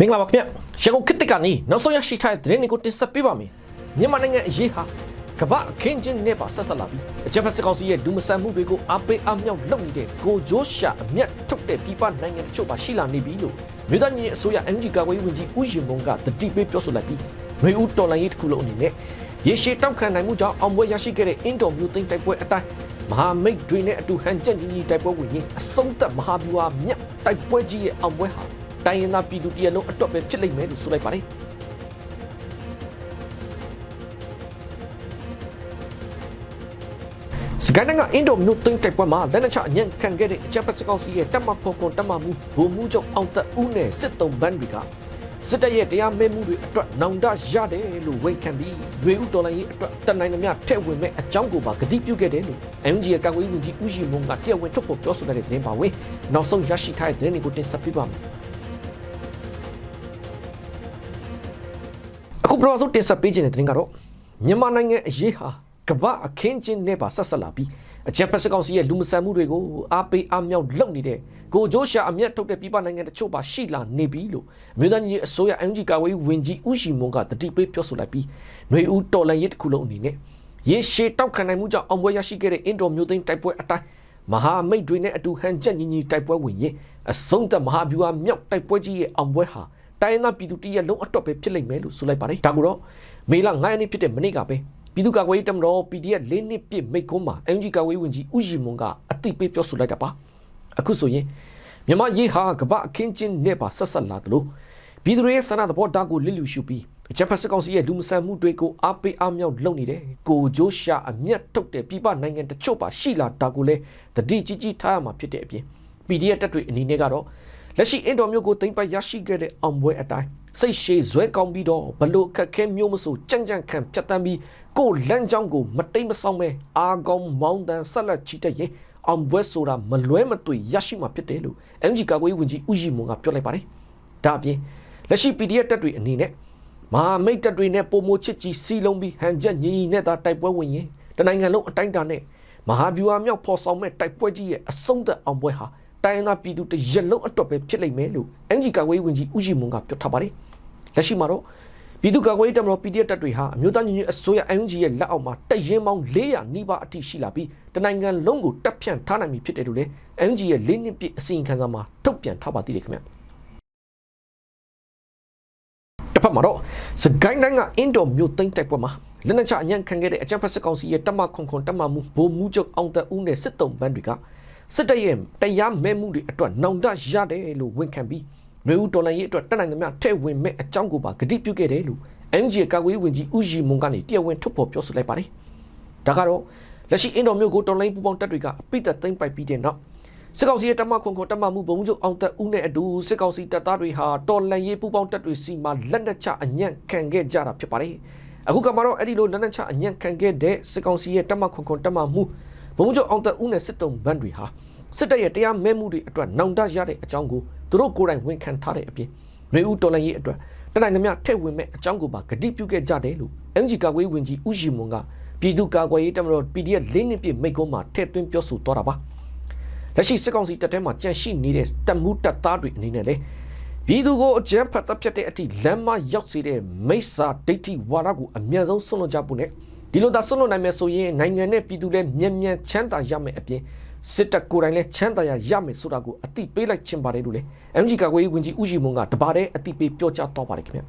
မင်္ဂလာပါခင်ဗျရန်ကုန်ခေတ်တစ်ကနေနောက်ဆုံးရရှိထားတဲ့သတင်းတွေကိုတင်ဆက်ပေးပါမယ်မြန်မာနိုင်ငံအရေးဟာကမ္ဘာအခင်းချင်းနဲ့ပါဆက်ဆက်လာပြီးအကြမ်းဖက်စစ်ကောင်စီရဲ့လူမဆန်မှုတွေကိုအားပေးအားမြောက်လုပ်နေတဲ့ကိုဂျိုးရှာအမျက်ထုတ်တဲ့ပြည်ပနိုင်ငံတချို့ပါရှိလာနေပြီလို့မြို့သားညီအစိုးရ MG ကာကွယ်ရေးဝန်ကြီးဦးရင်မုံကတတိပေးပြောဆိုလိုက်ပြီးຫນွေဦးတော်လိုင်းရေးတစ်ခုလုံးအနေနဲ့ရေရှည်တောက်ခံနိုင်မှုကြောင့်အောင်ပွဲရရှိခဲ့တဲ့အင်တော်မျိုးသိန်းတိုက်ပွဲအတိုင်းမဟာမိတ်တွေနဲ့အတူဟန်ချက်ကြီးကြီးတိုက်ပွဲဝင်ရင်အဆုံးသက်မဟာဗျူဟာမြတ်တိုက်ပွဲကြီးရဲ့အောင်ပွဲဟာ တိုင်းရင်းသားပြည်သူတရလုံးအတွက်ပဲဖြစ်လိမ့်မယ်လို့ဆိုလိုက်ပါတယ်စကိုင်းနိုင်ငံအင်ဒိုမြို့သိန်းတိုက်ပွဲမှာလက်နက်ချအညံ့ခံခဲ့တဲ့အကြပ်ပတ်စကောင်စီရဲ့တပ်မဖို့ကွန်တပ်မမှုဘုံမှုချုပ်အောင်သက်ဦးနဲ့စစ်တုံးဘန်းတွေကစစ်တပ်ရဲ့တရားမဲမှုတွေအတွက်နောင်တရတယ်လို့ဝန်ခံပြီးရွေဦးတော်လိုင်းရေးအတွက်တန်နိုင်သမျှထဲ့ဝင်မဲ့အကြောင်းကိုပါကတိပြုခဲ့တယ်လို့ MG ရဲ့ကာကွယ်ရေးဝန်ကြီးဦးရှိမုံကတရားဝင်ထုတ်ဖော်ပြောဆိုတဲ့သတင်းပါဝင်နောက်ဆုံးရရှိထားတဲ့သတင်းတွေကိုတင်ဆက်ပေးပါမယ် ပထမဆုံးတင်ဆက်ပေးခြင်းတဲ့သတင်းကတော့မြန်မာနိုင်ငံအရေးဟာကမ္ဘာအခင်းချင်းနဲ့ပါဆက်ဆက်လာပြီးအကြံဖက်စကောင်စီရဲ့လူမဆန်မှုတွေကိုအားပေးအားမြောက်လုပ်နေတဲ့ကိုဂျိုးရှာအမျက်ထုတ်တဲ့ပြည်ပနိုင်ငံတချို့ပါရှိလာနေပြီလို့အမျိုးသားညီအစိုးရ MG ကာဝေးဝင်ကြီးဦးရှိမွန်ကတတိပေးပြောဆိုလိုက်ပြီးຫນွေဦးတော်လန်ရေးတစ်ခုလုံးအနေနဲ့ရေရှည်တောက်ခံနိုင်မှုကြောင့်အောင်ပွဲရရှိခဲ့တဲ့အင်ဒိုမျိုးသိန်းတိုက်ပွဲအတိုင်းမဟာမိတ်တွေနဲ့အတူဟန်ချက်ညီညီတိုက်ပွဲဝင်ရင်အဆုံးသက်မဟာဗျူဟာမြောက်တိုက်ပွဲကြီးရဲ့အောင်ပွဲဟာ တိုင်းသားပြည်သူတရက်လုံးအတွက်ပဲဖြစ်လိမ့်မယ်လို့ဆိုလိုက်ပါတယ်ဒါကူတော့မေလ9ရက်နေ့ဖြစ်တဲ့မနေ့ကပဲပြည်သူ့ကာကွယ်ရေးတပ်မတော် PDF ၄နှစ်ပြည့်မိတ်ကုန်းမှာ MG ကာကွယ်ရေးဝန်ကြီးဦးရီမွန်ကအသိပေးပြောဆိုလိုက်တာပါအခုဆိုရင်မြန်မာရေးဟာကမ္ဘာအခင်းချင်းနဲ့ပါဆက်ဆက်လာသလိုပြည်သူတွေရဲ့ဆန္ဒသဘောထားကိုလစ်လျူရှုပြီးအကြမ်းဖက်စစ်ကောင်စီရဲ့လူမဆန်မှုတွေကိုအားပေးအားမြောက်လုပ်နေတယ်ကိုဂျိုးရှာအမျက်ထုတ်တဲ့ပြည်ပနိုင်ငံတချို့ပါရှိလာတာကိုလည်းတတိကြီးကြီးထားရမှာဖြစ်တဲ့အပြင် PDF တပ်တွေအနေနဲ့ကတော့ လက်ရှိအင်တော်မျိုးကိုတင်ပိုက်ရရှိခဲ့တဲ့အောင်ပွဲအတိုင်းစိတ်ရှည်ဇွဲကောင်းပြီးတော့ဘလို့ခက်ခဲမျိုးမဆိုကြံ့ကြံ့ခံဖြတ်တန်းပြီးကိုလမ်းကြောင်းကိုမတိမ်မဆောင်ပဲအာကောင်းမောင်းတန်ဆက်လက်ချီတက်ရင်အောင်ပွဲဆိုတာမလွဲမသွေရရှိမှာဖြစ်တယ်လို့ MG ကာကွယ်ရေးဝန်ကြီးဦးရီမွန်ကပြောလိုက်ပါတယ်။ဒါအပြင်လက်ရှိ PDF တပ်တွေအနေနဲ့မဟာမိတ်တပ်တွေနဲ့ပုံမချစ်ကြီးစီလုံးပြီးဟန်ချက်ညီညီနဲ့သာတိုက်ပွဲဝင်ရင်တနိုင်ငံလုံးအတိုင်းအတာနဲ့မဟာဗျူဟာမြောက်ဖော်ဆောင်မဲ့တိုက်ပွဲကြီးရဲ့အဆုံးသက်အောင်ပွဲဟာ တိုင်းရင်းသားပြည်သူတရက်လုံးအတွက်ပဲဖြစ်လိမ့်မယ်လို့ MG ကာကွယ်ရေးဝန်ကြီးဦးရီမွန်ကပြောထားပါတယ်။လက်ရှိမှာတော့ပြည်သူ့ကာကွယ်ရေးတပ်မတော် PDF တပ်တွေဟာအမျိုးသားညီညွတ်အစိုးရ MG ရဲ့လက်အောက်မှာတပ်ရင်းပေါင်း400နီးပါးအထိရှိလာပြီးတနိုင်ငံလုံးကိုတပ်ဖြန့်ထားနိုင်ပြီဖြစ်တယ်လို့လည်း MG ရဲ့၄နှစ်ပြည့်အစီရင်ခံစာမှာထုတ်ပြန်ထားပါသေးတယ်ခင်ဗျ။တစ်ဖက်မှာတော့စကိုင်းတိုင်းကအင်ဒိုမြို့သိမ်းတိုက်ပွဲမှာလက်နက်ချအညံ့ခံခဲ့တဲ့အကြမ်းဖက်စစ်ကောင်စီရဲ့တပ်မခွန်ခွန်တပ်မမှုဗိုလ်မှူးချုပ်အောင်သက်ဦးနဲ့စစ်တုံးပန်းတွေက စစ်တပ်ရဲ့တရားမဲမှုတွေအတွက်နောင်တရတယ်လို့ဝန်ခံပြီးမျိုးဦးတော်လိုင်းရေးအတွက်တက်နိုင်သမျှထဲ့ဝင်မဲ့အကြောင်းကိုပါဂတိပြုခဲ့တယ်လို့ MG ကာကွယ်ရေးဝန်ကြီးဦးရီမွန်ကနေတရားဝင်ထုတ်ဖော်ပြောဆိုလိုက်ပါတယ်။ဒါကတော့လက်ရှိအင်ဒိုမျိုးကိုတော်လိုင်းပူပေါင်းတပ်တွေကအပိသက်သိမ်းပိုက်ပြီးတဲ့နောက်စစ်ကောင်စီရဲ့တမခွန်ခွန်တမမှုဘုံချုပ်အောင်သက်ဦးနဲ့အတူစစ်ကောင်စီတပ်သားတွေဟာတော်လန်ရေးပူပေါင်းတပ်တွေစီမှာလက်နက်ချအညံ့ခံခဲ့ကြတာဖြစ်ပါတယ်။အခုကမှတော့အဲ့ဒီလိုလက်နက်ချအညံ့ခံခဲ့တဲ့စစ်ကောင်စီရဲ့တမခွန်ခွန်တမမှု ဘုံချုပ်အောင်သက်ဦးနဲ့စစ်တုံးဘန်းတွေဟာစစ်တပ်ရဲ့တရားမဲမှုတွေအတွက်နောင်တရတဲ့အကြောင်းကိုသူတို့ကိုယ်တိုင်ဝန်ခံထားတဲ့အပြင်ຫນွေဦးတော်လန်ရေးအတွက်တနိုင်သမျှထည့်ဝင်မဲ့အကြောင်းကိုပါဂတိပြုခဲ့ကြတယ်လို့ MG ကာကွယ်ဝင်ကြီးဦးရှိမွန်ကပြည်သူ့ကာကွယ်ရေးတပ်မတော် PDF ၄နှစ်ပြည့်မိတ်ကုန်းမှာထည့်သွင်းပြောဆိုသွားတာပါလက်ရှိစစ်ကောင်စီတပ်ထဲမှာကြန့်ရှိနေတဲ့တပ်မှုတပ်သားတွေအနေနဲ့လေပြည်သူကိုအကြမ်းဖက်တပ်ဖြတ်တဲ့အထိလမ်းမရောက်စေတဲ့မိစ္ဆာဒိဋ္ဌိဝါဒကိုအမြန်ဆုံးဆွန့်လွတ်ကြဖို့နဲ့ ဒီလိုသာဆွန့်လွတ်နိုင်မယ်ဆိုရင်နိုင်ငံနဲ့ပြည်သူလည်းမြန်မြန်ချမ်းသာရမယ်အပြင်စစ်တပ်ကိုယ်တိုင်လည်းချမ်းသာရရမယ်ဆိုတာကိုအတိပေးလိုက်ခြင်းပါတယ်လို့လေ MG ကာကွယ်ရေးဝန်ကြီးဦးရှိမွန်ကတပါတဲ့အတိပေးပြောကြားတော့ပါတယ်ခင်ဗျတစ်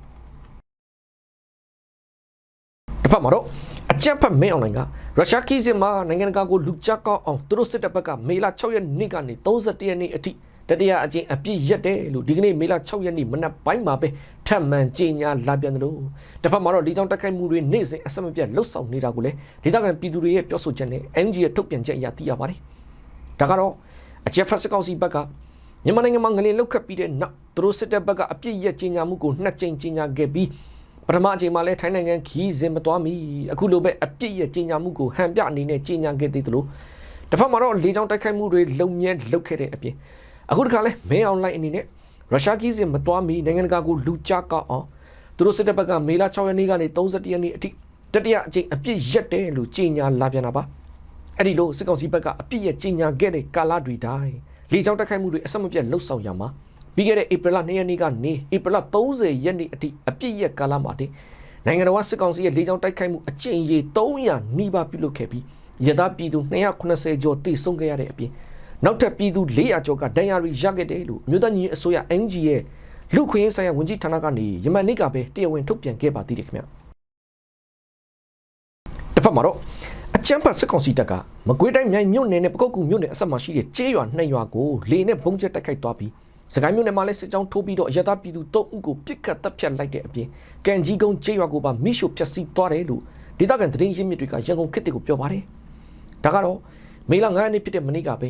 ဖက်မှာတော့အကြက်ဖက်မင်းအွန်လိုင်းကရုရှားခီးစင်မှာနိုင်ငံတကာကိုလူကြကောက်အောင်သူတို့စစ်တပ်ဘက်ကမေလ6ရက်နေ့ကနေ31ရက်နေ့အထိတတိယအကြိမ်အပြည့်ရက်တယ်လို့ဒီကနေ့မေလ6ရက်နေ့မနက်ပိုင်းမှာပဲ ထပ်မံကြေညာလာပြန်တယ်လို့တစ်ဖက်မှာတော့ဒီကြောင့်တက်ခိုက်မှုတွေနေ့စဉ်အဆက်မပြတ်လှုပ်ဆောင်နေတာကိုလည်းဒေသခံပြည်သူတွေရဲ့ပြောဆိုချက်နဲ့ MG ရဲ့ထုတ်ပြန်ချက်အရသိရပါတယ်ဒါကတော့အကြက်ဖက်စကောက်စီဘက်ကမြန်မာနိုင်ငံမှာငလင်လောက်ခတ်ပြီးတဲ့နောက်သူတို့စစ်တပ်ဘက်ကအပြစ်ရက်ကြီးညာမှုကိုနှစ်ကြိမ်ကြီးညာခဲ့ပြီးပထမအချိန်မှာလဲထိုင်းနိုင်ငံခီးစင်မသွားမီအခုလိုပဲအပြစ်ရက်ကြီးညာမှုကိုဟန်ပြအနေနဲ့ကြီးညာခဲ့သေးသလိုတစ်ဖက်မှာတော့လေကြောင်းတိုက်ခိုက်မှုတွေလုံမြဲလုပ်ခဲ့တဲ့အပြင်အခုတခါလဲမဲအွန်လိုင်းအနေနဲ့ ရုရှားခီးစင်မသွားမီနိုင်ငံတကာကိုလူကြကောက်အောင်သူတို့စစ်တပ်ဘက်ကမေလ6ရက်နေ့ကနေ31ရက်နေ့အထိတတိယအကြိမ်အပြစ်ရက်တယ်လို့ကြီးညာလာပြန်တာပါအဲ့ဒီလိုစစ်ကောင်စီဘက်ကအပြစ်ရဲ့ကြီးညာခဲ့တဲ့ကာလတွေတိုင်းလေကြောင်းတိုက်ခိုက်မှုတွေအဆက်မပြတ်လှုပ်ဆောင်ရမှာပြီးခဲ့တဲ့ဧပြီလ2ရက်နေ့ကနေဧပြီလ30ရက်နေ့အထိအပြည့်ရက်ကာလမှာတင်နိုင်ငံတော်စစ်ကောင်စီရဲ့လေကြောင်းတိုက်ခိုက်မှုအကြိမ်ရေ300နီးပါးပြုလုပ်ခဲ့ပြီးရသပြည်သူ290ကျော်တိစုံခဲ့ရတဲ့အပြင် နောက်ထပ်ပြည်သူ400ကျော်ကဒဏ်ရာတွေရခဲ့တယ်လို့မြို့သားညီအစိုးရ NG ရဲ့လူခွင့်ရေးဆိုင်ရာဝန်ကြီးဌာနကနေယမန်နေ့ကပဲတရားဝင်ထုတ်ပြန်ခဲ့ပါသေးတယ်ခင်ဗျတစ်ဖက်မှာတော့အချမ်းဖတ်စစ်ကောင်စီတပ်ကမကွေးတိုင်းမြိုင်မြို့နယ်နဲ့ပကုတ်ကူမြို့နယ်အဆက်မှာရှိတဲ့ကျေးရွာနှစ်ရွာကိုလေနဲ့ဘုံကျက်တိုက်ခိုက်သွားပြီးစကိုင်းမြို့နယ်မှာလည်းစစ်ကြောင်းထိုးပြီးတော့အရသာပြည်သူ၃ဦးကိုပြစ်ခတ်တပ်ဖြတ်လိုက်တဲ့အပြင်ကန်ကြီးကုန်းကျေးရွာကိုပါမိရှို့ဖျက်ဆီးသွားတယ်လို့ဒေသခံသတင်းရင်းမြစ်တွေကရန်ကုန်ခေတ်တွေကိုပြောပါတယ်ဒါကတော့မေလ9ရက်နေ့ဖြစ်တဲ့မနေ့ကပဲ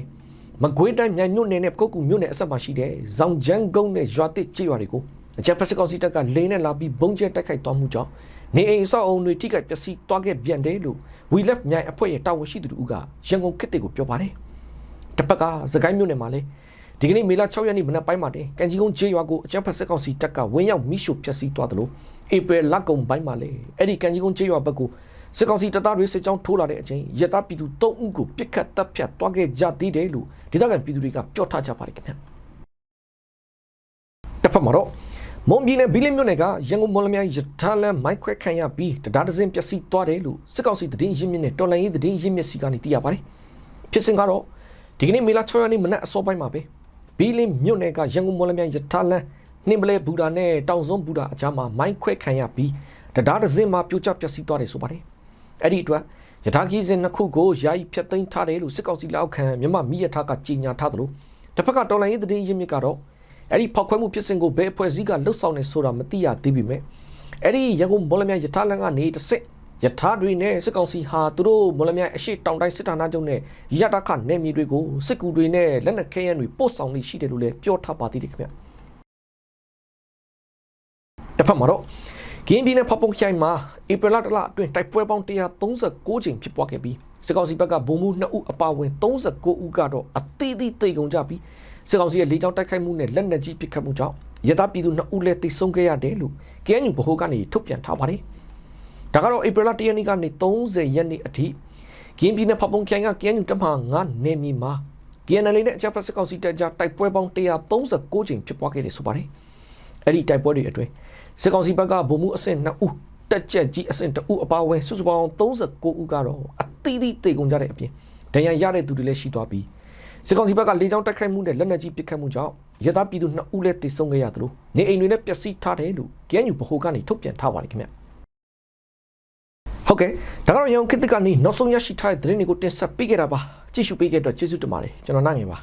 မကွေးတိုင်းမြိုင်မြို့နယ်နဲ့ပကုတ်ကူမြို့နယ်အဆက်မှာရှိတဲ့ဇောင်ကျန်းကုန်းနဲ့ရွာတစ်ကျေးရွာတွေကိုအကြမ်းဖက်စစ်ကောင်စီတပ်ကလေနဲ့လာပြီးဘုံကျက်တိုက်ခိုက်သွားမှုကြောင့်နေအိမ်အဆောက်အုံတွေထိခိုက်ပျက်စီးသွားခဲ့ပြန်တယ်လို့ We Left မြိုင်အဖွဲ့ရဲ့တာဝန်ရှိသူတို့ကရန်ကုန်ခေတ်တွေကိုပြောပါတယ်။တစ်ဖက်ကစကိုင်းမြို့နယ်မှာလည်းဒီကနေ့မေလ6ရက်နေ့မနက်ပိုင်းမှာတင်ကန်ကြီးကုန်းကျေးရွာကိုအကြမ်းဖက်စစ်ကောင်စီတပ်ကဝင်းရောက်မိရှို့ဖျက်ဆီးသွားတယ်လို့ဧပြီလကုန်ပိုင်းမှာလည်းအဲ့ဒီကန်ကြီးကုန်းကျေးရွာဘက်ကို စစ်ကောင်စီတပ်သားတွေစစ်ကြောင်းထိုးလာတဲ့အချိန်ရတပြည်သူ3ဦးကိုပြစ်ခတ်တပ်ဖြတ်သွားခဲ့ကြသေးတယ်လို့ဒေသခံပြည်သူတွေကပြောထားကြပါတယ်ခင်ဗျာ။တစ်ဖက်မှာတော့မွန်ပြည်နယ်ဘီလင်းမြို့နယ်ကရန်ကုန်မော်လမြိုင်ရထားလမ်းမိုက်ခွဲခံရပြီးတရားဒဇင်ပျက်စီးသွားတယ်လို့စစ်ကောင်စီသတင်းရင်းမြစ်နဲ့တော်လိုင်းရေးသတင်းရင်းမြစ်စီကနေသိရပါတယ်။ဖြစ်စဉ်ကတော့ဒီကနေ့မေလ6ရက်နေ့မနက်အစောပိုင်းမှာပဲဘီလင်းမြို့နယ်ကရန်ကုန်မော်လမြိုင်ရထားလမ်းနှင်းပလဲဘူတာနဲ့တောင်စွန်းဘူတာအကြားမှာမိုင်းခွဲခံရပြီးတရားဒဇင်မှာပြိုကျပျက်စီးသွားတယ်ဆိုပါတယ်။ အဲ့ဒီအတွက်ရထားကြီးစဉ်နှစ်ခုကိုယာယီဖျက်သိမ်းထားတယ်လို့စစ်ကောင်စီလက်အောက်ခံမြန်မာမိရထားကကြေညာထားတယ်လို့တစ်ဖက်ကတော်လိုင်းရေးသတင်းရင်းမြစ်ကတော့အဲ့ဒီဖောက်ခွဲမှုဖြစ်စဉ်ကိုဘယ်အဖွဲ့အစည်းကလှုပ်ဆောင်နေဆိုတာမသိရသေးပေမဲ့အဲ့ဒီရန်ကုန်မော်လမြိုင်ရထားလမ်းကနေတစ်စစ်ရထားတွေနဲ့စစ်ကောင်စီဟာသူတို့မော်လမြိုင်အရှိတောင်တိုင်းစစ်ဌာနချုပ်နဲ့ရတခနယ်မြေတွေကိုစစ်ကူတွေနဲ့လက်နက်ခဲယမ်းတွေပို့ဆောင်နေရှိတယ်လို့လည်းပြောထားပါသေးတယ်ခင်ဗျတစ်ဖက်မှာတော့ ကင်းပြည်နယ်ဖပုံခိုင်မှာဧပြီလတလအတွင်းတိုက်ပွဲပေါင်း136ကြိမ်ဖြစ်ပွားခဲ့ပြီးစစ်ကောင်စီဘက်ကဗိုလ်မှူး2ဦးအပါအဝင်39ဦးကတော့အသေးသေးတိတ်ကုန်ကြပြီးစစ်ကောင်စီရဲ့လေကြောင်းတိုက်ခိုက်မှုနဲ့လက်နက်ကြီးပစ်ခတ်မှုကြောင့်ရသပြည်သူ2ဦးလည်းတိတ်ဆုံးခဲ့ရတယ်လို့ KNU ဗဟိုကနေထုတ်ပြန်ထားပါတယ်။ဒါကတော့ဧပြီလ1ရက်နေ့ကနေ30ရက်နေ့အထိကင်းပြည်နယ်ဖပုံခိုင်က KNU တပ်မ9နယ်မြေမှာ KNL နဲ့အကြမ်းဖက်စစ်ကောင်စီတပ်ကြားတိုက်ပွဲပေါင်း136ကြိမ်ဖြစ်ပွားခဲ့တယ်ဆိုပါတယ်။အဲ့ဒီတိုက်ပွဲတွေအတွင်း စစ်ကောင်စီဘက်ကဗိုလ်မှူးအဆင့်2ဦးတက်ချက်ကြီးအဆင့်2ဦးအပါအဝင်စုစုပေါင်း39ဦးကတော့အသီးသီးတေကုန်ကြတဲ့အပြင်ဒဏ်ရာရတဲ့သူတွေလည်းရှိသွားပြီးစစ်ကောင်စီဘက်ကလေကြောင်းတိုက်ခိုက်မှုနဲ့လက်နက်ကြီးပစ်ခတ်မှုကြောင့်ရသပြည်သူ2ဦးလည်းတေဆုံးခဲ့ရတယ်လို့နေအိမ်တွေလည်းပျက်စီးထားတယ်လို့ KNU ဗဟိုကနေထုတ်ပြန်ထားပါတယ်ခင်ဗျဟုတ်ကဲ့ဒါကတော့ရောင်ခေတ်ကနေနောက်ဆုံးရရှိထားတဲ့သတင်းတွေကိုတင်ဆက်ပေးခဲ့တာပါကြည့်ရှုပေးခဲ့တဲ့အတွက်ကျေးဇူးတင်ပါတယ်ကျွန်တော်နိုင်ငယ်ပါ